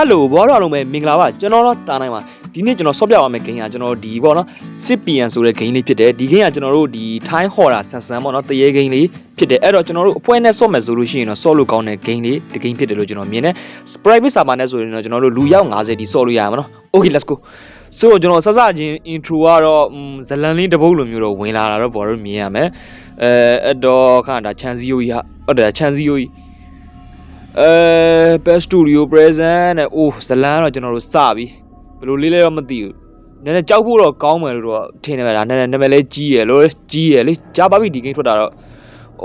ဟယ်လိုဘောတော်လုံးပဲမင်္ဂလာပါကျွန်တော်တော့တာနိုင်ပါဒီနေ့ကျွန်တော်ဆော့ပြပါမယ်ဂိမ်းကကျွန်တော်ဒီပေါ့နော်စစ်ပီယန်ဆိုတဲ့ဂိမ်းလေးဖြစ်တယ်ဒီဂိမ်းကကျွန်တော်တို့ဒီထိုင်းဟော်တာဆန်ဆန်ပေါ့နော်တရေဂိမ်းလေးဖြစ်တယ်အဲ့တော့ကျွန်တော်တို့အပွဲနဲ့ဆော့မယ်ဆိုလို့ရှိရင်တော့ဆော့လို့ကောင်းတဲ့ဂိမ်းလေးဒီဂိမ်းဖြစ်တယ်လို့ကျွန်တော်မြင်တယ် private server နဲ့ဆိုရင်တော့ကျွန်တော်တို့လူရောက်90ဒီဆော့လို့ရမှာနော် okay let's go ဆိုတော့ကျွန်တော်စစချင်း intro ကတော့ဇလန်လေးတစ်ပုတ်လိုမျိုးတော့ဝင်လာတာတော့ဘော်တို့မြင်ရမယ်အဲအဲ့တော့ခါဒါချန်စီယိုကြီးဟာဟုတ်တယ်ချန်စီယိုကြီး အဲ best studio present နဲ့အိုးဇလန်းတော့ကျွန်တော်တို့စပြီဘယ်လိုလေးလဲတော့မသိဘူးနည်းနည်းကြောက်ဖို့တော့ကောင်းမယ်လို့တော့ထင်နေပါလားနည်းနည်းနာမည်လေးကြီးရယ်လို့ကြီးရယ်လေကြားပါပြီဒီ game ထွက်တာတော့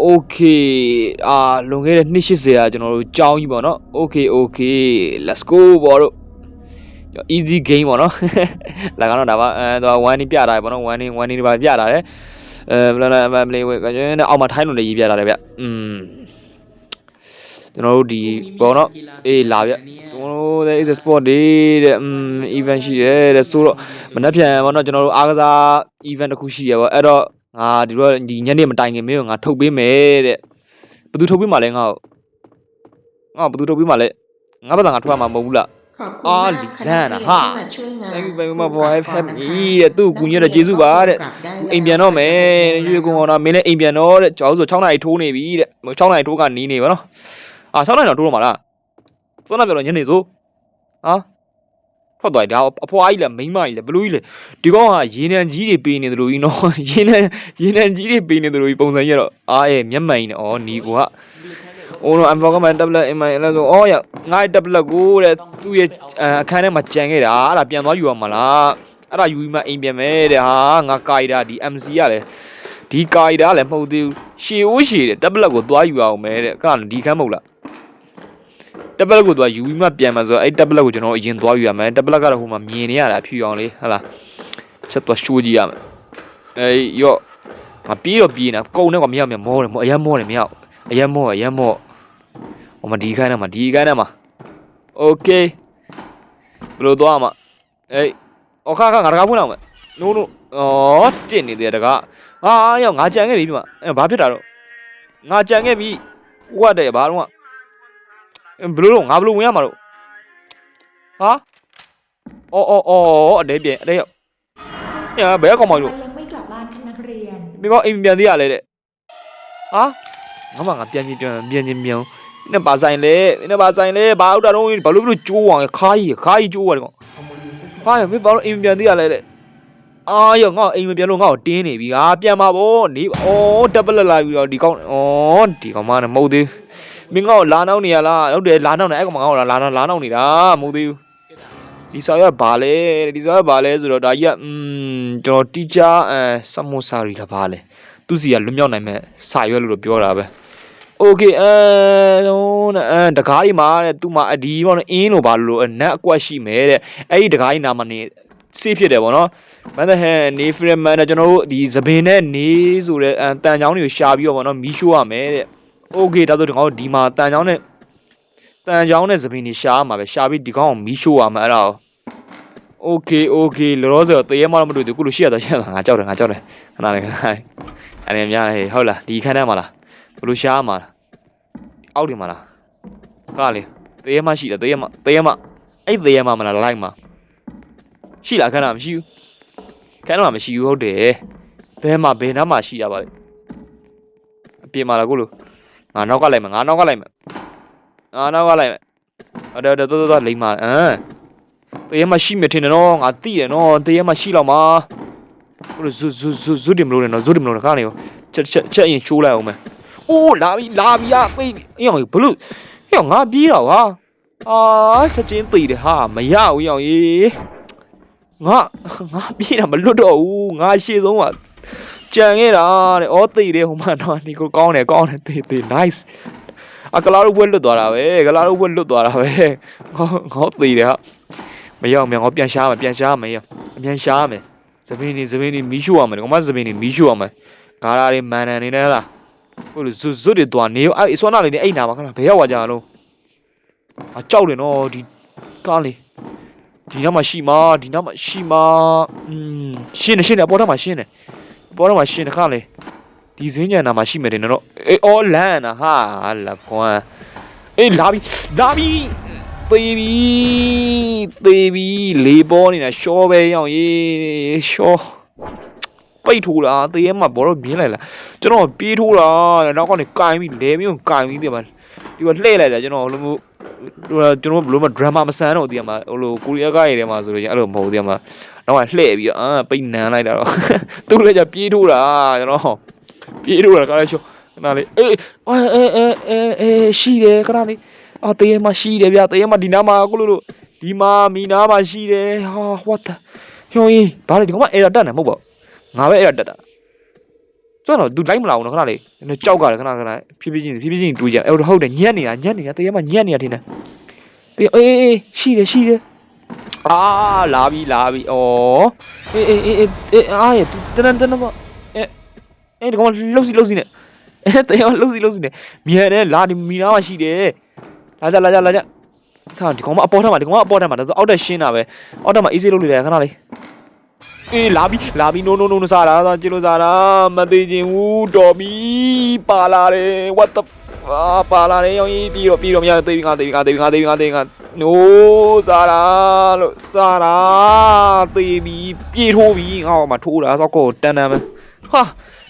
okay အာလွန်ခဲ့တဲ့280ရာကျွန်တော်တို့ကြောင်းကြီးပေါ့နော် okay okay let's go ဘောတို့ easy game ပေါ့နော်လာကတော့ဒါပါအဲတော့1နေပြတာပေါ့နော်1နေ1နေပါပြတာတယ်အဲဘယ်လိုလဲမလေးဝဲကကျင်းနဲ့အောက်မှာထိုင်းလို့လည်းရေးပြတာတယ်ဗျอืม ကျွန်တော်တို့ဒီဘောနော်အေးလာပြကျွန်တော်တို့လည်း is a sport day တဲ့ um event ရှိရဲတဲ့ဆိုတော့မနှက်ပြန်ဘောနော်ကျွန်တော်တို့အားကစား event တစ်ခုရှိရပေါ့အဲ့တော့ငါဒီတော့ဒီညနေမတိုင်ခင်မင်းကငါထုတ်ပေးမယ်တဲ့ဘသူထုတ်ပေးမှလဲငါ့ကိုငါဘသူထုတ်ပေးမှလဲငါဘာသာငါထွက်ရမှာမဟုတ်ဘူးလားအာလီလန်ဟာ Thank you very much for having me တဲ့သူ့ကူညီရတဲ့ကျေးဇူးပါတဲ့အိမ်ပြန်တော့မယ်ရွှေကုံအောင်တော့မင်းလည်းအိမ်ပြန်တော့တဲ့ကျောင်းဆို6နာရီထိုးနေပြီတဲ့6နာရီထိုးကနီးနေပါနော် အာ6နာရီတော့ထိုးတော့မှာလားစောနာပြောတော့ညနေဆိုဟာထွက်သွားတယ်ဒါအဖွားကြီးလဲမိန်းမကြီးလဲဘလူးကြီးလဲဒီကောင်ကရေနံကြီးတွေပေးနေတယ်လို့ကြီးနော်ရေနံရေနံကြီးတွေပေးနေတယ်လို့ကြီးပုံစံကြီးကတော့အားရဲ့မျက်မှန်ကြီးနဲ့ဩနီကိုက Oh no I'm forgot my tablet in my လဲဆိုအော်ရငါ့ tablet ကိုတဲ့သူ့ရဲ့အခန်းထဲမှာကြံခဲ့တာအဲ့ဒါပြန်သွားယူရမှာလားအဲ့ဒါယူပြီးမှအိမ်ပြန်မယ်တဲ့ဟာငါကာရီတာဒီ MC ကလည်း ဒီကာရီတာလည်းမဟုတ်သေးဘူးရှေအိုးရှေတဲ့ tablet ကိုသွားယူအောင်မယ်တဲ့ကဒီခန်းမဟုတ်လား tablet ကိုသွားယူပြီးမှပြန်မှာဆိုတော့အဲ့ tablet ကိုကျွန်တော်အရင်သွားယူရမယ် tablet ကတော့ဟိုမှာမြင်နေရတာဖြူအောင်လေးဟုတ်လားချက်သွားရှိုးကြည့်ရမယ်အေးရော့မပြေးတော့ပြေးနေကုံနဲ့ကမရမမောတယ်မောအရင်မောတယ်မရအရင်မောအရင်မော ဟိုမှာဒီခိုင်းထဲမှာဒီခိုင်းထဲမှာโอเคဘယ်လိုသွားမှာအေးအော်ခါခါငါတကားဖွင့်အောင်မယ်နိုးနိုးဩတစ်နေသေးတယ်တကား ဟာရောက်ငါကြံခဲ့ပြီဒီမှာအဲဘာဖြစ်တာတော့ငါကြံခဲ့ပြီဟိုကတဲ့ဘာတော့ဘယ်လိုတော့ငါဘယ်လိုဝင်ရမှာတော့ဟာအော်အော်အော်အတဲပြန်အတဲရောက်ညာဘယ်ကောင်မလို့ ยังไม่กลับบ้านค่ะนักเรียน မင်းကအိမ်ပြန်သေးရလဲတဲ့ဟာငါမှငါပြန်ချင်းပြန်ပြန်ချင်းမြန်နဲ့ပါဆိုင်လေနဲ့ပါဆိုင်လေဘာဥတာတော့ဘာလို့ဘလို့ကျိုးအောင်ခါကြီးခါကြီးကျိုးရတယ်ကောင်ဟာမင်းဘာလို့အိမ်ပြန်သေးရလဲတဲ့ အာရောငါ့အိမ်မပြန်လို့ငါ့ကိုတင်းနေပြီဟာပြန်ပါဗောနေဩတက်ပလက်လာပြီးတော့ဒီကောင်ဩဒီကောင်မနဲ့မဟုတ်သေးမင်းငါ့ကိုလာနောက်နေရလားဟုတ်တယ်လာနောက်နေအဲ့ကောင်မငါ့ကိုလာလာလာနောက်နေတာမဟုတ်သေးဘူးဒီစာရွက်ဘာလဲဒီစာရွက်ဘာလဲဆိုတော့ဒါကြီးကอืมကျွန်တော်တီချာအဲဆမ်မိုဆာရီလားဘာလဲသူစီကလွတ်မြောက်နိုင်မဲ့စာရွက်လို့တော့ပြောတာပဲ โอเคအဲဟိုနဲ့အဲတကားကြီးမှာတဲ့သူ့မှာအဒီပေါ့နော်အင်းလို့ပါလို့နတ်အကွက်ရှိမယ်တဲ့အဲ့ဒီတကားကြီးနာမနေ စေးဖြစ်တယ်ပေါ့နော်မန်ဒဟန်နေဖရမန်နဲ့ကျွန်တော်တို့ဒီသပင်နဲ့နေဆိုတဲ့အဲတန်ချောင်းတွေကိုရှာပြီးတော့ပေါ့နော်မီးရှိုးရမယ်တဲ့โอเคဒါဆိုဒီကောင်ဒီမှာတန်ချောင်းနဲ့တန်ချောင်းနဲ့သပင်တွေရှာရမှာပဲရှာပြီးဒီကောင်ကိုမီးရှိုးရမှာအဲ့ဒါโอเคโอเคလောလောဆယ်တရေမတော့မတွေ့ဘူးခုလိုရှိရတော့ရှိရတာငါကြောက်တယ်ငါကြောက်တယ်ခဏလေးခဏလေးအဲ့ဒါများဟေးဟုတ်လားဒီခန်းထဲမှာလားဘယ်လိုရှာရမှာလဲ အောက်ဒီမှာလားကလေတရေမရှိတယ်တရေမတရေမအဲ့တရေမမလားလိုက်မှာ ရှိလားခဏမရှိဘူးခဏမှမရှိဘူးဟုတ်တယ်ဘဲမှာဘယ်နားမှာရှိရပါလဲအပြင်မှာလားကိုလိုငါနောက်ကလိုက်မယ်ငါနောက်ကလိုက်မယ်ငါနောက်ကလိုက်မယ်ဟုတ်တယ်ဟုတ်တယ်တော်တော်တော်လိမ့်ပါအမ်တရေမရှိမြထင်တယ်နော်ငါသိတယ်နော်တရေမရှိတော့မှာကိုလိုဇူဇူဇူဇူတယ်မလို့နဲ့နော်ဇူတယ်မလို့နဲ့ခါနေရောချက်ချက်ချက်အရင်ချိုးလိုက်အောင်မယ်အိုးလာပြီလာပြီอ่ะသိအေးအောင်ဘလို့ဟဲ့ငါပြေးတော့ဟာအာချက်ချင်းသိတယ်ဟာမရဘူးရောင်ကြီး ငါငါပြေးတာမလွတ်တော့ဘူးငါရှေ့ဆုံးကကြံခဲ့တာတဲ့ဩသိတယ်ဟိုမှာတော့ဒီကိုကောင်းတယ်ကောင်းတယ်သိသိ nice အကလာတို့ဘွဲလွတ်သွားတာပဲကလာတို့ဘွဲလွတ်သွားတာပဲငါငါသိတယ်ဟာမရောက်မြန်ငါပြန်ရှားမယ်ပြန်ရှားမယ်ရအမြန်ရှားမယ်သပင်းနေသပင်းနေမီးရှို့ရမယ်ကောင်မသပင်းနေမီးရှို့ရမယ်ဂါရာတွေမန်နန်နေနဲ့လားဟိုလိုဇွတ်ဇွတ်တွေသွားနေရောအဲ့ဆွမ်းနာလေးနေအိတ်နာပါခဏဘယ်ရောက်သွားကြလုံးအကြောက်တယ်နော်ဒီကားလေး ဒီနားမှာရှိမှာဒီနားမှာရှိမှာอืมရှင်းနေရှင်းနေအပေါ်ထက်မှာရှင်းနေအပေါ်ထက်မှာရှင်းနေခဏလေးဒီစင်းကြံနာမှာရှိမယ်တင်တော့အေးအော်လန်နာဟာလာကွမ်အေးလာပြီလာပြီသေးပြီသေးပြီလေးပေါ်နေတာရှောပဲရောင်ရေးရှောပိတ်ထိုးတာသေးရမှာဘောတော့မြင်းလိုက်လားကျွန်တော်ပြေးထိုးတာနောက်ကနေကင်ပြီးလဲပြီးကင်ပြီးတယ်မှာဒီကလှည့်လိုက်တာကျွန်တော်လိုမျိုးဟို ကျွန်တော်ဘလို့မဒရမာမဆန်တော့ဒီမှာဟိုလိုကိုရီးယားကားတွေထဲမှာဆိုလို့အဲ့လိုမဟုတ်ဒီမှာနောက်ကလှည့်ပြီးအာပိတ်နန်းလိုက်တာတော့သူလည်းကြပြေးထိုးတာကျွန်တော်ပြေးထိုးတာကားလေးရှောခဏလေးအေးအေးအေးအေးအေးရှိတယ်ခဏလေးအာတရေမရှိတယ်ဗျာတရေမဒီနားမှာကိုလို့လို့ဒီမှာမီနားမှာရှိတယ်ဟာ what the ဟိုကြီးဘာလဲဒီကောင်မအဲ့ဒါတက်နေမဟုတ်ပါဘူးငါပဲအဲ့ဒါတက်တာ ကျွန်တော် तू လိုက်မလာဘူးနော်ခဏလေးနည်းကြောက်ကလည်းခဏခဏဖြည်းဖြည်းချင်းဖြည်းဖြည်းချင်းတူးကြအဲ့ဟုတ်တယ်ညက်နေတာညက်နေတာတရေမညက်နေတာထင်တယ်တရေအေးအေးရှိတယ်ရှိတယ်အာလာပြီလာပြီဩအေးအေးအေးအေးအားရ तू တန်းတန်းတော့အဲအဲ့ဒီကောင်လှုပ်စီလှုပ်စီနဲ့အဲတရေမလှုပ်စီလှုပ်စီနဲ့မြန်တယ်လာဒီမီနားမှာရှိတယ်လာကြလာကြလာကြခါဒီကောင်မအပေါ်ထက်မှာဒီကောင်မအပေါ်ထက်မှာဒါဆိုအောက်တက်ရှင်းတာပဲအောက်တက်မှာ easy လုပ်လို့ရတယ်ခဏလေး အေးလာပြီလာပြီ no no no no စားတာစားကြည့်လို့စားတာမသေးခြင်းဘူးတော်ပြီပါလာတယ် what the အာပါလာတယ်ရောင်ကြီးပြီးတော့ပြီးတော့မရသေးပြီငါသေးပြီငါသေးပြီငါသေးပြီငါသေးပြီငါ no စားတာလို့စားတာသေးပြီပြေးထိုးပြီငါ့မှာထိုးတာစောက်ကိုတန်တန်ပဲဟာ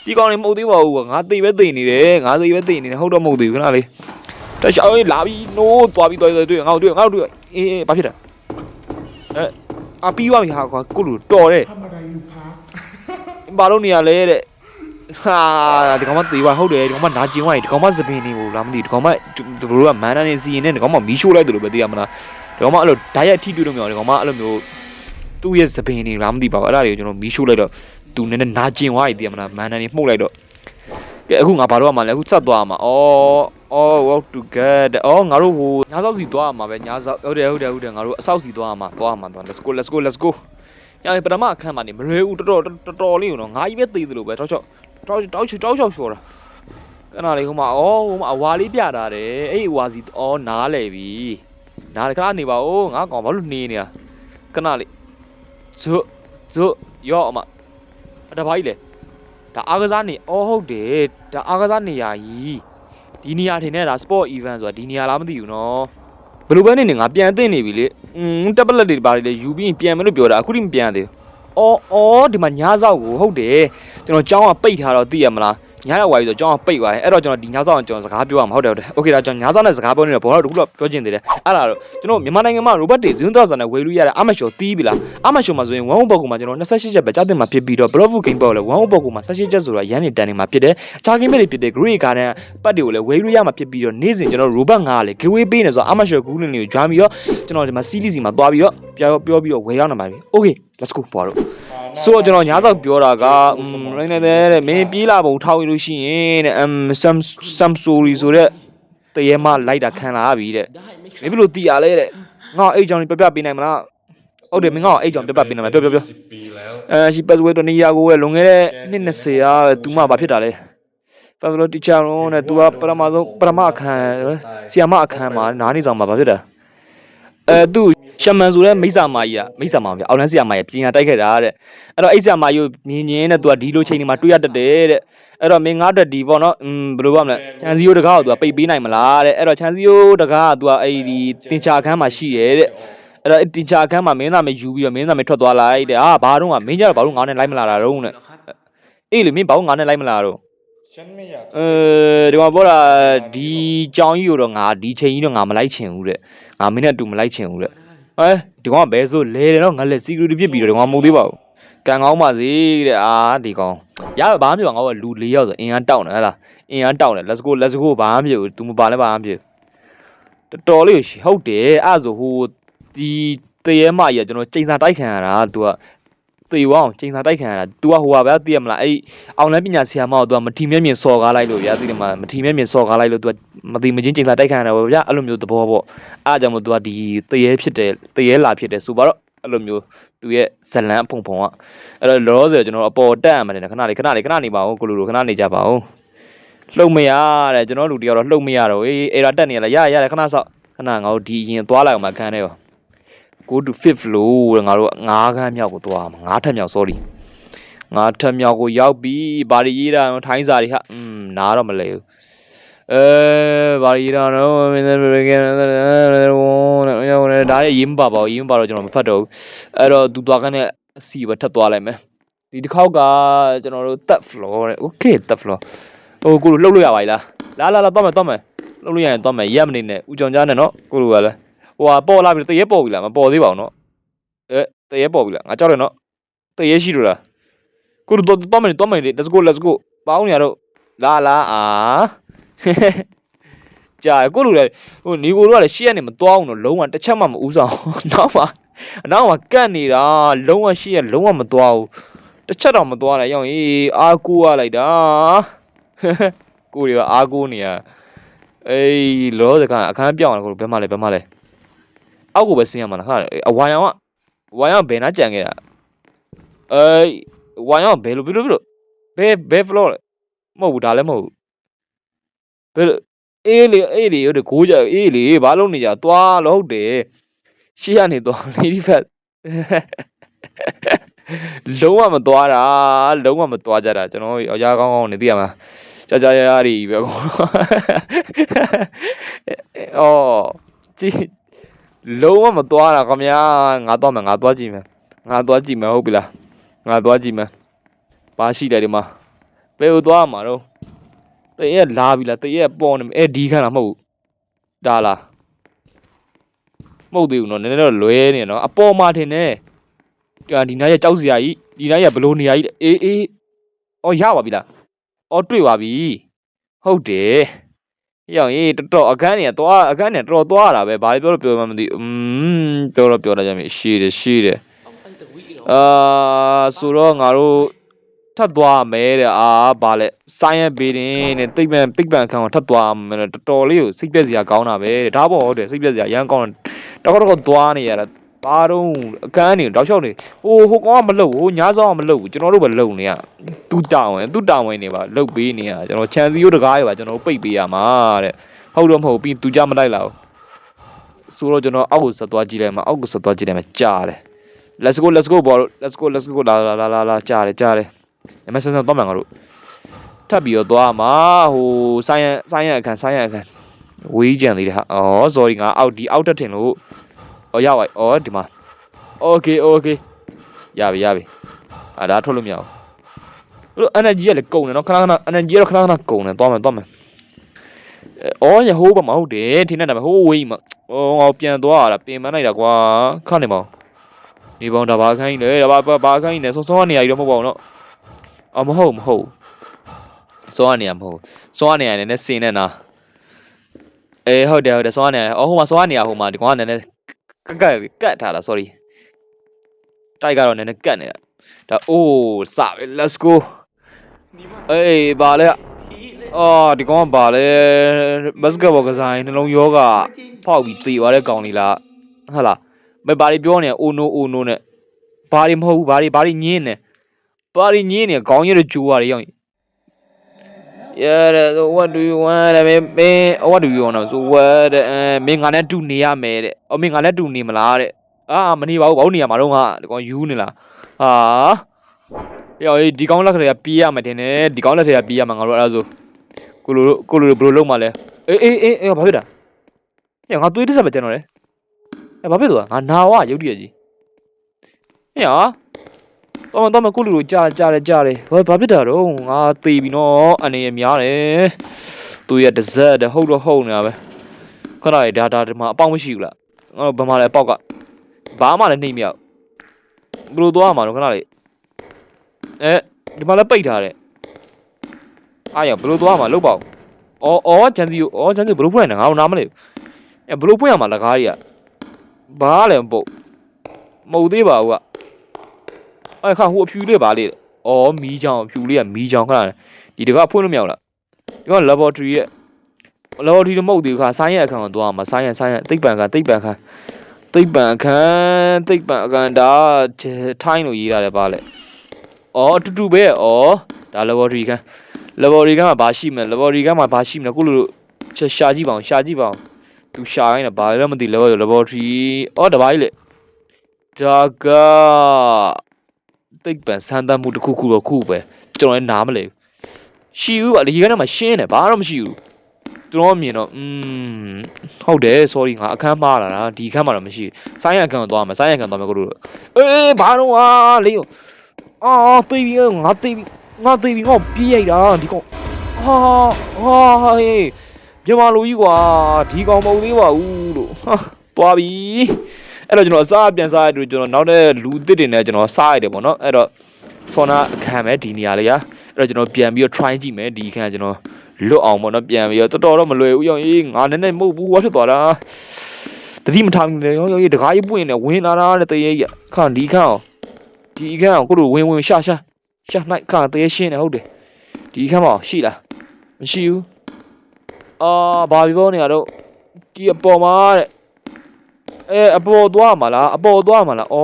ဒီကောင်နေမဟုတ်သေးပါဘူးကွာငါသေးပဲသေးနေတယ်ငါသေးပဲသေးနေတယ်ဟုတ်တော့မဟုတ်သေးဘူးခဏလေးတခြားအေးလာပြီနိုးသွားပြီသွားပြီတွေ့ငါတို့တွေ့ငါတို့တွေ့အေးအေးဘာဖြစ်လဲအဲ အာပြီးသွားပြီဟာကွာကိုလူတော်တဲ့ဘာလို့နေရလဲတဲ့ဟာဒီကောင်မသေးပါဟုတ်တယ်ဒီကောင်မနာကျင်သွားပြီဒီကောင်မစပင်းနေကိုလာမသိဒီကောင်မတို့တို့ကမန္တန်နေစီရင်နဲ့ဒီကောင်မမီးရှို့လိုက်တယ်လို့ပဲသိရမလားဒီကောင်မအဲ့လိုဓာတ်ရိုက်ထိတွေ့လို့မရဘူးဒီကောင်မအဲ့လိုမျိုးသူ့ရဲ့စပင်းနေလာမသိပါဘူးအဲ့ဒါတွေကိုကျွန်တော်မီးရှို့လိုက်တော့သူနည်းနည်းနာကျင်သွားပြီသိရမလားမန္တန်နေမှုတ်လိုက်တော့ကဲအခုငါဘာလို့ရမှာလဲအခုစက်သွားမှာဩ oh walk to get အော်ငါတို့ဟိုညာဆောက်စီသွားရမှာပဲညာဆောက်ဟုတ်တယ်ဟုတ်တယ်ဟုတ်တယ်ငါတို့အဆောက်စီသွားရမှာသွားရမှာသွား let's go let's go let's go ညာပထမအခန်းမှာနေမရွေဦးတော်တော်တော်တော်လေးကိုနော်ငါကြီးပဲသေးသလိုပဲတောက်ချောက်တောက်တောက်ချောက်တောက်ချောက်လျှော်တာကနာလေးဟိုမှာအော်ဟိုမှာအဝါလေးပြတာတယ်အဲ့ဒီအဝါစီအော်နားလေပြီနားလေခဏနေပါဦးငါကောင်ဘာလို့နေနေတာကနာလေးဇွတ်ဇွတ်ရော့အမအတဘာကြီးလေဒါအားကစားနေအော်ဟုတ်တယ်ဒါအားကစားနေရာကြီး ဒီနေရာထင်နေတာ sport event ဆိုတာဒီနေရာလားမသိဘူးနော်ဘယ်လိုပဲနေနေငါပြန်သိနေပြီလေอืมတက်ပလက်တွေဘာတွေလဲယူပြီးရင်ပြန်မယ်လို့ပြောတာအခုထိမပြန်သေးဘူးအော်အော်ဒီမှာညားဆောက်ကိုဟုတ်တယ်ကျွန်တော်ကျောင်းကပိတ်ထားတော့သိရမလား ညားရောက်သွားပြီဆိုကျောင်းကပိတ်သွားတယ်အဲ့တော့ကျွန်တော်ဒီညားဆောက်ကိုကျွန်တော်စကားပြောရမှာဟုတ်တယ်ဟုတ်တယ်โอเคဒါကျွန်တော်ညားဆောက်နဲ့စကားပြောနေတော့ဘောတော့တခုတော့ပြောချင်သေးတယ်အဲ့ဒါတော့ကျွန်တော်မြန်မာနိုင်ငံမှာ robot တွေဇွန်းတော့ဆန်နဲ့ဝယ်လို့ရတဲ့အမရှော်တီးပြီလားအမရှော်မှာဆိုရင်1 box ကိုမှာကျွန်တော်28ချက်ပဲကြားတင်မှာဖြစ်ပြီးတော့ block game box လည်း1 box ကိုမှာ28ချက်ဆိုတော့ရန်နေတန်နေမှာဖြစ်တယ်ချာကင်းမဲ့တွေဖြစ်တဲ့ grey garden ပတ်တွေကိုလည်းဝယ်လို့ရမှာဖြစ်ပြီးတော့နေ့စဉ်ကျွန်တော် robot ငါလည်း giveaway ပေးနေဆိုတော့အမရှော်ကူးလင်းလေးကိုဂျွာပြီးတော့ကျွန်တော်ဒီမှာ series စီမှာသွားပြီးတော့ပြောပြောပြီးတော့ဝယ်ရောက်နေပါပြီ okay let's go ပွားတော့ ဆိုတော့ကျွန်တော်ညာဆောက်ပြောတာကရင်းနေတဲ့တဲ့မင်းပြေးလာပုံထောက်ရလို့ရှိရင်တဲ့ um some some story ဆိုတဲ့တရေမလိုက်တာခံလာပြီတဲ့မင်းဘယ်လိုတီရလဲတဲ့ငါအဲ့ကြောင့်ပြပြပေးနိုင်မလားဟုတ်တယ်မင်းကအဲ့ကြောင့်ပြပတ်ပေးနေမှာပြောပြောပြောအဲရှိပတ်ဝဲတနီယာကိုလည်းလွန်ခဲ့တဲ့နှစ်20ရာသူမှဘာဖြစ်တာလဲဖက်ဗလိုတီချာရောနဲ့သူကပရမဆုံးပရမအခန်းဆီယမအခန်းမှာနားနေဆောင်မှာဘာဖြစ်တာအဲသူ့ ရှမန်ဆိုတဲ့မိစ္ဆာမကြီးကမိစ္ဆာမကြီးအောင်လန်းဆရာမကြီးပြင်ရတိုက်ခဲ့တာတဲ့အဲ့တော့အဲ့ဆရာမကြီးကိုမြင်မြင်နဲ့သူကဒီလိုချိန်ဒီမှာတွေ့ရတတ်တယ်တဲ့အဲ့တော့မင်းငါ့အတွက်ဒီပေါ့နော်อืมဘယ်လိုပြောမလဲချန်စီယိုတကားကိုသူကပိတ်ပေးနိုင်မလားတဲ့အဲ့တော့ချန်စီယိုတကားကသူကအဲ့ဒီတင်ချာခန်းမှာရှိတယ်တဲ့အဲ့တော့တင်ချာခန်းမှာမင်းသားမယူပြီးတော့မင်းသားမထွက်သွားလိုက်တဲ့ဟာဘာတော့ကမင်းကြတော့ဘာလို့ငါနဲ့လိုက်မလာတာတော့တဲ့အေးလေမင်းဘာလို့ငါနဲ့လိုက်မလာတော့အဲဒီမှာပေါ်တာဒီကြောင်းကြီးတော့ငါဒီချိန်ကြီးတော့ငါမလိုက်ချင်ဘူးတဲ့ငါမင်းနဲ့အတူမလိုက်ချင်ဘူးတဲ့ ဟဲဒီကောင်ကဘဲဆိုလဲတယ်တော့ငါလက် security ဖြစ်ပြီးတော့ဒီကောင်ကမဟုတ်သေးပါဘူးကန်ကောင်းပါစေတဲ့အာဒီကောင်ရတော့ဘာမှမပြောငါကလူ၄ယောက်ဆိုအင်အားတောက်နေဟဲ့လားအင်အားတောက်နေ let's go let's go ဘာမှမပြောဘူး तू မပါလဲဘာမှမပြောတော်တော်လေးရှိဟုတ်တယ်အဲ့ဒါဆိုဟိုဒီတရေမကြီးကကျွန်တော်ချိန်စာတိုက်ခံရတာ तू က သေဝအောင်ချိန်စာတိုက်ခံရတာ तू ကဟိုပါဗျာသိရမလားအဲ့အောင်လန်းပညာဆရာမကို तू ကမထီမဲ့မြင်စော်ကားလိုက်လို့ဗျာသိတယ်မလားမထီမဲ့မြင်စော်ကားလိုက်လို့ तू ကမသိမချင်းချိန်စာတိုက်ခံရတာပေါ့ဗျာအဲ့လိုမျိုးသဘောပေါ့အဲ့ဒါကြောင့်မို့ तू ကဒီတရေဖြစ်တယ်တရေလာဖြစ်တယ်ဆိုပါတော့အဲ့လိုမျိုးသူရဲ့ဇလန်းအဖုံဖုံကအဲ့တော့လောလောဆယ်ကျွန်တော်အပေါ်တက်ရမှာတယ်ခဏလေးခဏလေးခဏနေပါဦးကိုလူလိုခဏနေကြပါဦးလှုပ်မရတဲ့ကျွန်တော်လူတယောက်တော့လှုပ်မရတော့အေးအဲ့ဒါတက်နေရလားရရရခဏဆော့ခဏငါတို့ဒီအရင်သွားလိုက်အောင်မခံနေရော go to fifth floor တဲ့ငါတို့ငါးခန်းမြောက်ကိုသွားမှာငါးထပ်မြောက် sorry ငါးထပ်မြောက်ကိုရောက်ပြီဘာတွေရေးတာတော့ထိုင်းစာတွေဟာอืมနားတော့မလဲဘူးအဲဘာတွေရေးတာတော့မင်းတို့ဘယ်ကနေ ရောဒါလည်းရေးမပါပါဘူးရေးမပါတော့ကျွန်တော်မဖတ်တော့ဘူးအဲ့တော့သူသွားကန်းနဲ့အစီပဲထပ်သွားလိုက်မယ်ဒီတစ်ခေါက်ကကျွန်တော်တို့ third floor တဲ့ okay third floor ဟိုကိုလိုလှုပ်လို့ရပါ E လားလာလာလာသွားမယ်သွားမယ်လှုပ်လို့ရရင်သွားမယ်ရက်မနေနဲ့ဦးကြောင်ကြားနဲ့နော်ကိုလိုကလည်း ဟိုဟာပေါ်လာပြီတရေပေါ်ပြီလားမပေါ်သေးပါဘူးနော်အဲတရေပေါ်ပြီလားငါကြောက်တယ်နော်တရေရှိလို့လားကိုလိုတော့သွားမယ်သွားမယ် let's go let's go ပေါင်းနေရတော့လာလာအာကြာကိုလိုလည်းဟိုနေကိုတို့ကလည်းရှေ့ကနေမသွားအောင်တော့လုံးဝတစ်ချက်မှမဥဆောင်နောက်မှအနောက်မှာကတ်နေတာလုံးဝရှေ့ကလုံးဝမသွားဘူးတစ်ချက်တော့မသွားလိုက်ရောင်းအေးအားကိုးရလိုက်တာကိုတွေကအားကိုးနေရအေးလောစကားအခန်းပြောင်းလာကိုဘယ်မှလဲဘယ်မှလဲ အောက်ကိုပဲဆင်းရမှာလားခါအဝိုင်အောင်ကဝိုင်အောင်ဘယ်နာကြံခဲ့တာအေးဝိုင်အောင်ဘယ်လိုဘယ်လိုဘယ်လိုဘယ်ဘယ်ဖလောလဲမဟုတ်ဘူးဒါလည်းမဟုတ်ဘူးဘယ်လိုအေးလေအေးလေဟုတ်တယ်ကိုးကြအေးလေဘာလို့နေကြသွားလို့ဟုတ်တယ်ရှေ့ကနေသွား lady fat လုံးဝမသွားတာလုံးဝမသွားကြတာကျွန်တော်ယောက်ျားကောင်းကောင်းနေသိရမှာကြာကြာရရတွေပဲကောအော်ကြည့် လုံးဝမသွားတာခင်ဗျာငါသွားမယ်ငါသွားကြည့်မယ်ငါသွားကြည့်မယ်ဟုတ်ပြီလားငါသွားကြည့်မယ်ဘာရှိတယ်ဒီမှာဘယ်ကိုသွားမှာတော့တည့်ရက်လာပြီလားတည့်ရက်ပေါ်နေမယ်အဲဒီခန်းလားမဟုတ်ဘူးဒါလားမဟုတ်သေးဘူးနော်နည်းနည်းတော့လွဲနေနော်အပေါ်မှာထင်တယ်ကြာဒီနားရဲ့ကြောက်စရာကြီးဒီနားရဲ့ဘလို့နေရာကြီးအေးအေးအော်ရပါပြီလားအော်တွေ့ပါပြီဟုတ်တယ် ရောင်ရေးတော်တော်အခန်းနေတော့အခန်းနေတော်တော်သွားတာပဲဘာပြောလို့ပြောမှမသိဘူးอืมပြောတော့ပြောလာကြပြီရှိတယ်ရှိတယ်အာဆိုတော့ငါတို့ထပ်သွားမယ်တဲ့အာဗာလဲ science building နဲ့သိပ္ပံသိပ္ပံခန်းကိုထပ်သွားမယ်တဲ့တော်တော်လေးကိုစိတ်ပြက်စရာကောင်းတာပဲတဲ့ဒါပေါ့ဟုတ်တယ်စိတ်ပြက်စရာရမ်းကောင်းတယ်တော့တော့သွားနေရတာ ဘာတော့အခန်းနေတောက်လျှောက်နေဟိုဟိုကောင်ကမလုပ်ဘူးဟိုညာဆောင်ကမလုပ်ဘူးကျွန်တော်တို့ပဲလုပ်နေရသူတောင်းဝင်သူတောင်းဝင်နေပါလုပ်ပေးနေရကျွန်တော်ခြံစည်းရိုးတကားတွေပါကျွန်တော်တို့ပိတ်ပေးရမှာတဲ့ဟုတ်တော့မဟုတ်ပြီးသူကြမလိုက်လာဘူးဆိုတော့ကျွန်တော်အောက်ကိုဆက်သွားကြည့်လိုက်မှာအောက်ကိုဆက်သွားကြည့်လိုက်မှာကြားတယ် let's go let's go ဘော let's go let's go လာလာလာလာလာကြားတယ်ကြားတယ်အမဆန်ဆန်တော့မှန်ငါတို့ထပ်ပြီးတော့သွားမှာဟိုဆိုင်းရဆိုင်းရအခန်းဆိုင်းရအခန်းဝေးကြံသေးတယ်ဟာအော် sorry ငါအောက်ဒီအောက်တက်ထင်လို့ အော်ရပါအော်ဒီမှာ okay okay ရပြီရပြီအာဒါထုတ်လို့မရဘူးလို့ energy ကလည်းကုန်တယ်နော်ခဏခဏ energy ကတော့ခဏခဏကုန်တယ်သွားမယ်သွားမယ်အော်ရဟိုးပါမဟုတ်တယ်ထင်နေတာပဲဟိုးဝေးမှာအော်ငါပြန်သွားရတာပြင်မလိုက်တာကွာခဏနေပါဦးနေပေါင်းဒါဘာခိုင်းလဲဒါဘာဘာခိုင်းလဲဆုံးဆုံးကနေရည်တော့မဟုတ်ပါဘူးနော်အော်မဟုတ်မဟုတ်စောကနေရမဟုတ်စောကနေရနည်းနည်းစင်နေနာအေးဟုတ်တယ်ဟုတ်တယ်စောကနေရအော်ဟိုမှာစောကနေရဟိုမှာဒီကောင်ကနည်းနည်း ကက်ကက်ကတ်ထားတာ sorry တိုက်ကတော့နည်းနည်းကတ်နေတာဒါအိုးစပြီ let's go အေးဘာလဲအော်ဒီကောင်ကဘာလဲဘတ်စကတ်ဘောကစားရင်နှလုံးယောဂဖောက်ပြီးသေသွားတဲ့ကောင်လေးလားဟုတ်လားမဘာတွေပြောနေအိုနိုအိုနိုနဲ့ဘာတွေမဟုတ်ဘူးဘာတွေဘာတွေညင်းနေပါရီညင်းနေခေါင်းရည်ကျိုးရတယ်ရောက် Yeah so what do you want မင်းမင်း what do you want so what အဲမင်းငါနဲ့တူနေရမယ်တဲ့အော်မင်းငါနဲ့တူနေမလားတဲ့အာမနေပါဘူးဘာလို့နေရမှာတော့ငါဒီကောင်ယူနေလားဟာယောဒီကောင်လက်ခရပြေးရမယ်တင်တယ်ဒီကောင်လက်ထရပြေးရမှာငါတို့အဲ့ဒါဆိုကိုလိုကိုလိုဘယ်လိုလုပ်မှာလဲအေးအေးအေးအေးဘာဖြစ်တာညငါသွေးတစ်ဆက်ပဲကျန်တော့လေအဲဘာဖြစ်သွားငါနာဝရုပ်တရက်ကြီးည တော့တော့မကိုလူလိုကြားကြားတယ်ကြားတယ်ဘာဘာဖြစ်တာတော့ငါသေပြီနော်အနေရများတယ်သူရတစ်စက်တည်းဟုတ်တော့ဟုတ်နေတာပဲခဏလေးဒါဒါဒီမှာအပေါက်မရှိဘူးလားငါတို့ဘာမှလည်းအပေါက်ကဘာမှလည်းနှိမ့်မြောက်ဘယ်လိုသွားမှာတော့ခဏလေးအဲဒီမှာလည်းပိတ်ထားတယ်အားရဘယ်လိုသွားမှာလုတ်ပါဦးအော်အော်ဂျန်စီအော်ဂျန်စီဘယ်လိုဖွင့်နေငါတို့နားမလဲအဲဘယ်လိုဖွင့်ရမှာလကားကြီးကဘာလဲမပုတ်မဟုတ်သေးပါဘူးက အဲ့ခါဟိုအဖြူလေးပါလေ။အော်မီးချောင်အဖြူလေးကမီးချောင်ခဏဒီတကဖွင့်လို့မရဘူးလား။ဒီက laboratory ရဲ့ laboratory တော့မဟုတ်သေးဘူးခါဆိုင်းရဲ့အခန်းကိုသွားမှာဆိုင်းရဲ့ဆိုင်းရဲ့သိပ္ပံခန်းသိပ္ပံခန်းသိပ္ပံခန်းသိပ္ပံအခန်းဒါထိုင်းလို့ရေးရတယ်ပါလေ။အော်အတူတူပဲ။အော်ဒါ laboratory ခန်း laboratory ခန်းမှာဘာရှိမလဲ laboratory ခန်းမှာဘာရှိမလဲခုလိုလိုရှာရှာကြည့်ပါအောင်ရှာကြည့်ပါအောင်သူရှာရင်းနဲ့ဘာလဲမသိ laboratory laboratory အော်တပါးကြီးလေဒါက သိပ္ပံစမ်းသပ်မှုတစ်ခုခုတော့ခုပဲကျွန်တော်လည်းနားမလဲဘူးရှိဘူးပါဒီကနေ့မှရှင်းတယ်ဘာမှမရှိဘူးကျွန်တော်အမြင်တော့อืมဟုတ်တယ် sorry ငါအခန်းမှားလာတာဒီအခန်းမှာတော့မရှိဘူးဆိုင်းရအခန်းကိုသွားမယ်ဆိုင်းရအခန်းသွားမယ်ကိုတို့အေးဘာတော့ဟာလေးအာတေးပြီငါတေးပြီငါတေးပြီငါပြေးရိုက်တာဒီကောင်ဟာဟာဟေးမြန်မာလူကြီးကွာဒီကောင်မဟုတ်သေးပါဘူးလို့ဟာသွားပြီ အဲ့တော့ကျွန်တော်အစားပြန်စားရတူကျွန်တော်နောက်တဲ့လူသစ်တွေနဲ့ကျွန်တော်စားရတယ်ပေါ့နော်အဲ့တော့ဆောနာအခန်းပဲဒီနေရာလေးရာအဲ့တော့ကျွန်တော်ပြန်ပြီးတော့ try ကြည့်မယ်ဒီအခန်းကျွန်တော်လွတ်အောင်ပေါ့နော်ပြန်ပြီးတော့တော်တော်တော့မလွယ်ဘူးရောအေးငါနည်းနည်းမဟုတ်ဘူးဟောဖြစ်သွားတာတတိမထားဘူးလေရောရောတကားကြီးပွင့်နေဝင်လာတာတဲ့တရေကြီးခန့်ဒီခန့်အောင်ဒီခန့်အောင်ကိုတို့ဝင်ဝင်ရှာရှာရှာလိုက်ခန့်တရေရှင်းနေဟုတ်တယ်ဒီခန့်မရှိလားမရှိဘူးအာဘာပြီးပေါ်နေရတော့ဒီအပေါ်မှာတဲ့ အဲအပေါ်သွားမှာလားအပေါ်သွားမှာလားဩ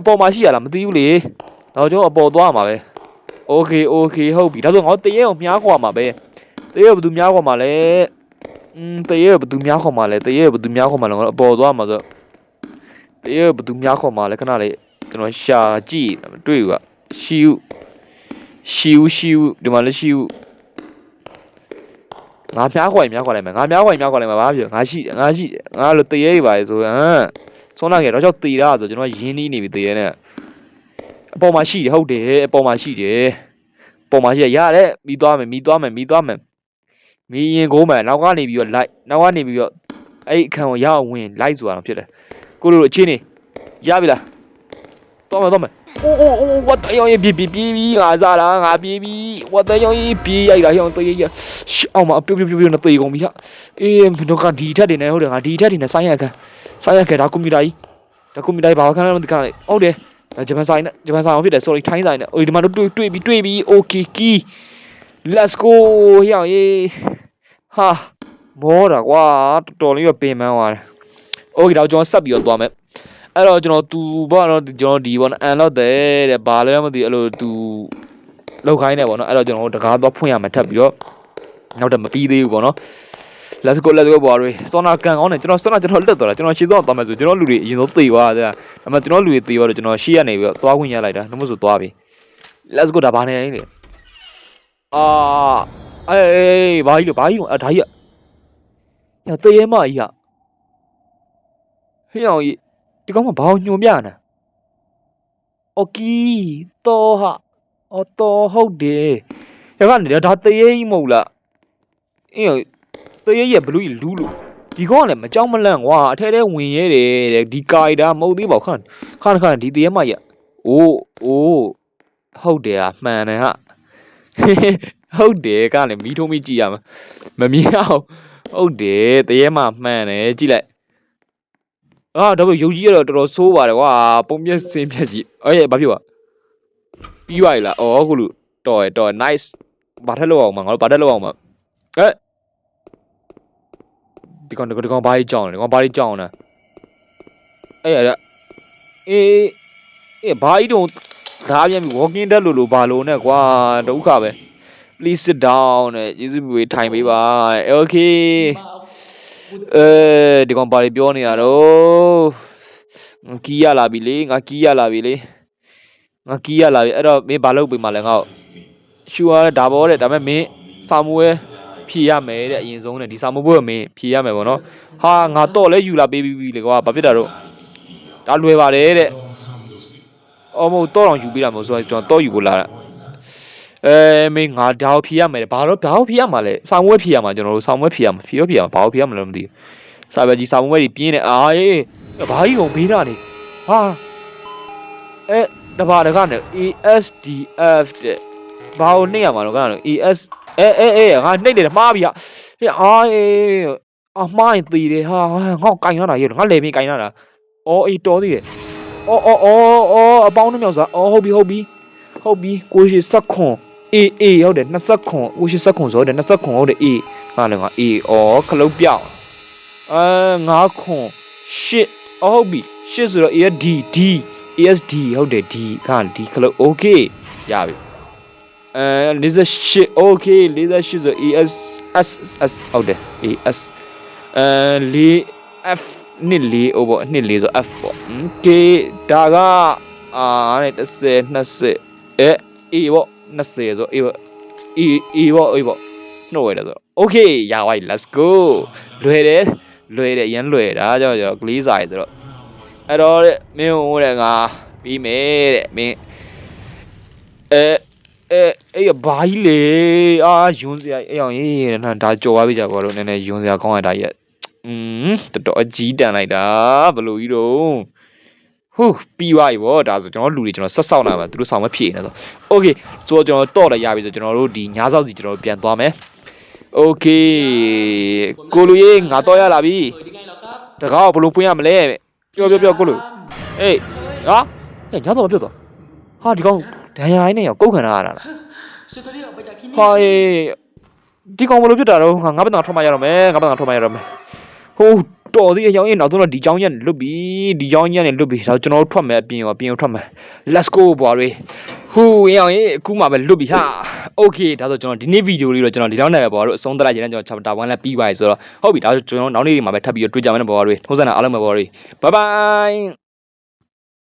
အပေါ်မှာရှိရလားမသိဘူးလေတော့ကျွန်တော်အပေါ်သွားမှာပဲ โอเคโอเคဟုတ်ပြီဒါဆိုငါတို့တရေကိုမြားခွာမှာပဲတရေကိုဘယ်သူမြားခွာမှာလဲอืมတရေကိုဘယ်သူမြားခွာမှာလဲတရေကိုဘယ်သူမြားခွာမှာလဲငါတို့အပေါ်သွားမှာဆိုတရေကိုဘယ်သူမြားခွာမှာလဲခဏလေးကျွန်တော်ရှာကြည့်မတွေ့ဘူးကရှီဦးရှီဦးရှီဦးဒီမှာလည်းရှီဦး ငါမြားခွာရင်မြားခွာလိုက်မယ်ငါမြားခွာရင်မြားခွာလိုက်မှာဘာဖြစ်ငါရှိတယ်ငါရှိတယ်ငါလိုတရေတွေပါလေဆိုဟမ်ဆွမ်းနာခဲ့တော့ကြောက်တေတာဆိုကျွန်တော်ရင်းနှီးနေပြီတရေနဲ့အပေါ်မှာရှိတယ်ဟုတ်တယ်အပေါ်မှာရှိတယ်အပေါ်မှာရှိရရတယ်မိသွားမယ်မိသွားမယ်မိသွားမယ်မိရင်ကိုမယ်နောက်ကနေပြီးတော့လိုက်နောက်ကနေပြီးတော့အဲ့ဒီအခန်းကိုရအောင်ဝင်လိုက်ဆိုတာဖြစ်တယ်ကိုလိုလိုအချင်းနေရပြီလားတော့မယ်တော့မယ် အိုးအိုးအိုး what the ရောင်းပြေးပြေးပြေးပြီးငါစားလားငါပြေးပြီး what the ရောင်းပြေးရိုက်တာရောင်းတေးရရှအောင်မပြုတ်ပြုတ်ပြုတ်ပြုတ်နဲ့တေးကုန်ပြီဟာအေးမင်းတို့ကဒီထက်တွေနဲ့ဟုတ်တယ်ငါဒီထက်တွေနဲ့ဆိုင်းရခံဆိုင်းရခဲဒါကွန်ပျူတာကြီးဒါကွန်ပျူတာကြီးဘာခန်းလဲမသိခါလေဟုတ်တယ်ဒါဂျပန်ဆိုင်နဲ့ဂျပန်ဆိုင်အောင်ဖြစ်တယ် sorry ထိုင်းဆိုင်နဲ့အိုဒီမှာတို့တွေ့တွေ့ပြီးတွေ့ပြီး okay key let's go ဟေ့အောင်ရေးဟာမောတာကွာတော်တော်လေးပဲပင်ပန်းသွားတယ် okay တော့ကျွန်တော်ဆက်ပြီးတော့သွားမယ် အဲ့တော့ကျွန်တော်သူဘောတော့ကျွန်တော်ဒီဘောနော်အန်တော့တဲ့တဲ့ဘာလဲမသိအဲ့လိုသူလောက်ခိုင်းနေပေါ့နော်အဲ့တော့ကျွန်တော်တကားတော့ဖွင့်ရမှာထပ်ပြီးတော့နောက်တော့မပြီးသေးဘူးပေါ့နော် let's go let's go ဘောရီစောနာကန်ကောင်းတယ်ကျွန်တော်စောနာကျွန်တော်လွတ်သွားတာကျွန်တော်ရှေ့ဆုံးသွားမယ်ဆိုကျွန်တော်လူတွေအရင်ဆုံးသေသွားတာဒါပေမဲ့ကျွန်တော်လူတွေသေသွားတော့ကျွန်တော်ရှေ့ကနေပြီးတော့သွားခွင့်ရလိုက်တာနှမဆိုသွားပြီ let's go ဒါဘာနေလဲလေအာအေးအေးဘာကြီးလဲဘာကြီးလဲအဒါကြီးကညသေရဲမကြီးကဟေ့အောင်ကြီး ဒီကောင်မဘာအောင်ညွန်ပြနေအော်ကီတော့ဟာအော်တော့ဟုတ်တယ်ရကနေဒါတရေကြီးမဟုတ်လားအင်းတရေရဲ့ဘလူးကြီးလူးလို့ဒီကောင်ကလည်းမကြောက်မလန့်ကွာအထဲထဲဝင်ရဲတယ်တဲ့ဒီကာရီတာမဟုတ်သေးပါဘူးခဏခဏခဏဒီတရေမရအိုးအိုးဟုတ်တယ်ဟာမှန်တယ်ဟာဟုတ်တယ်ကလည်းမီးထုံးမီးကြည့်ရမှာမမြင်အောင်ဟုတ်တယ်တရေမမှန်တယ်ကြည့်လိုက် အာဒါပေမဲ့ယုတ်ကြီးရတော့တော်တော်ဆိုးပါတယ်ကွာပုံပြက်စင်းပြက်ကြီးအေးဘာဖြစ်သွားပြီးသွားပြီလားအော်ခုလူတော်ရတော် nice ဘာထက်လောက်အောင်မှာငါတို့ဘာထက်လောက်အောင်မှာအဲဒီကောင်ဒီကောင်ဒီကောင်ဘာကြီးကြောင်လဲဒီကောင်ဘာကြီးကြောင်လဲအဲ့ရတဲ့အေးအေးဘာကြီးတော့ဓားပြန်ပြီး walking dead လို့လို့ဘာလို့နဲ့ကွာဒုက္ခပဲ please sit down နဲ့ယေစုမျိုးထိုင်ပေးပါ okay အဲဒီကောင်ဘာကြီးပြောနေရတော့ငါကီးရလာပြီလေငါကီးရလာပြီလေငါကီးရလာပြီအဲ့တော့မင်းဘာလုပ်ပေးမှလဲငါ့ကိုရှူရဒါဘောတဲ့ဒါပေမဲ့မင်းစာမွေးဖြေရမယ်တဲ့အရင်ဆုံးနဲ့ဒီစာမွေးဘွဲ့မင်းဖြေရမယ်ပေါ့နော်ဟာငါတော့လဲယူလာပေးပြီးပြီလေကွာဘာဖြစ်တာတော့ဒါလွယ်ပါတယ်တဲ့အော်မဟုတ်တော့တောင်ယူပေးတာမဟုတ်ဆိုတော့ကျွန်တော်တော့ယူဖို့လာတာ အဲမင်းငါဒါကိုဖြေရမယ်တဲ့ဘာလို့ဘာကိုဖြေရမှာလဲဆောင်းဝဲဖြေရမှာကျွန်တော်တို့ဆောင်းဝဲဖြေရမှာဖြေရောဖြေရမှာဘာကိုဖြေရမှာလဲမသိဘူးစာပဲကြီးဆောင်းဝဲကြီးပြင်းနေအာအေးဘာကြီးကုန်ဘေးတာနေဟာအဲတပါတကနဲ့ ASDF တဲ့ဘာကိုနှိမ့်ရမှာတော့ကတော့ AS အဲအဲအဲငါနှိမ့်နေတယ်မှားပြီဟာဟေးအာအေးအမိုင်းသေးတယ်ဟာငေါ့ကင်ရတာရေငါလေမင်းကင်ရတာအော်အေးတော်သေးတယ်အော်အော်အော်အော်အပေါင်းနှမြောက်စားအော်ဟုတ်ပြီဟုတ်ပြီဟုတ်ပြီကိုရှိစက်ခွန် အေးအေးဟုတ်တယ်20ခွန်ကိုရှိစက်ခွန်ဆိုတယ်20ခွန်ဟုတ်တယ်အေးဟာလည်းငါအေးအော်ခလုတ်ပြောင်းအဲ9ခွန်ရှစ်အော်ဟုတ်ပြီရှစ်ဆိုတော့ AD D ASD ဟုတ်တယ် D ကဒီခလုတ် okay ရပြီအဲ48 okay 48ဆို AS S S ဟုတ်တယ် AS အဲလေး F နှစ်လေးအိုးပေါ့နှစ်လေးဆို F ပေါ့ okay ဒါကအာနဲ့30 20အဲ A ပေါ့ 20ဆို A ပေါ့ A A ပေါ့ A ပေါ့နှုတ်ရတယ်ဆို okay ရပါပြီ let's go လွယ်တယ်လွယ်တယ်အရင်လွယ်တာကြောင့်ကျွန်တော်ကလေးစာရယ်ဆိုတော့အဲ့တော့တဲ့မင်းဟိုတဲ့ငါပြီးမယ်တဲ့မင်းအဲအဲအေးဘာကြီးလေအာယွန်းစရာအေးအောင်ရေးနာဒါကြော်သွားပြီကြာကွာတော့နည်းနည်းယွန်းစရာကောင်းရတာရဲ့อืมတော်တော်အကြီးတန်လိုက်တာဘယ်လိုကြီးတော့ ဟူးပြီးသွားပြီဗောဒါဆိုကျွန်တော်လူတွေကျွန်တော်ဆက်ဆောက်လာမှာသူတို့ဆောင်မဖြည့်နေဆိုโอเคဆိုတော့ကျွန်တော်တော့လည်းရပြီဆိုကျွန်တော်တို့ဒီညစောက်စီကျွန်တော်တို့ပြန်သွားမယ်โอเคကိုလူရေးငါတော့ရလာပြီ เปิดยังไงเหรอครับ တကားကိုဘယ်လိုပွင့်ရမလဲပြောပြောပြောကိုလူအေးဟာညစောက်မပြောတော့ဟာဒီကောင်ဒဏ်ရာရင်းနဲ့ရောကုတ်ခံရတာလား ช่วยตัวนี้ออกไปจากที่นี่ ဟာအေးဒီကောင်ဘယ်လိုဖြစ်တာတော့ငါငါဘက်တော့ထွက်မရတော့မယ်ငါဘက်တော့ထွက်မရတော့မယ်ဟိုးတော် သေးအကြောင်းရင်နောက်ဆုံးတော့ဒီကြောင်းရက်လွတ်ပြီဒီကြောင်းရက်နဲ့လွတ်ပြီဒါကျွန်တော်တို့ထွက်မယ်အပြင်ရောအပြင်ရောထွက်မယ် let's go ဘွားတွေဟိုးရောင်ရင်အခုမှပဲလွတ်ပြီဟာ okay ဒါဆိုကျွန်တော်ဒီနေ့ဗီဒီယိုလေးတော့ကျွန်တော်ဒီလောက်နဲ့ပဲဘွားတို့အဆုံးသတ်လိုက်ရင်ကျွန်တော် chapter 1လည်းပြီးပါပြီဆိုတော့ဟုတ်ပြီဒါဆိုကျွန်တော်နောက်နေ့ဒီမှာပဲထပ်ပြီးတော့တွေ့ကြမယ်နော်ဘွားတွေထုံးစံတာအားလုံးပဲဘွားတွေ bye bye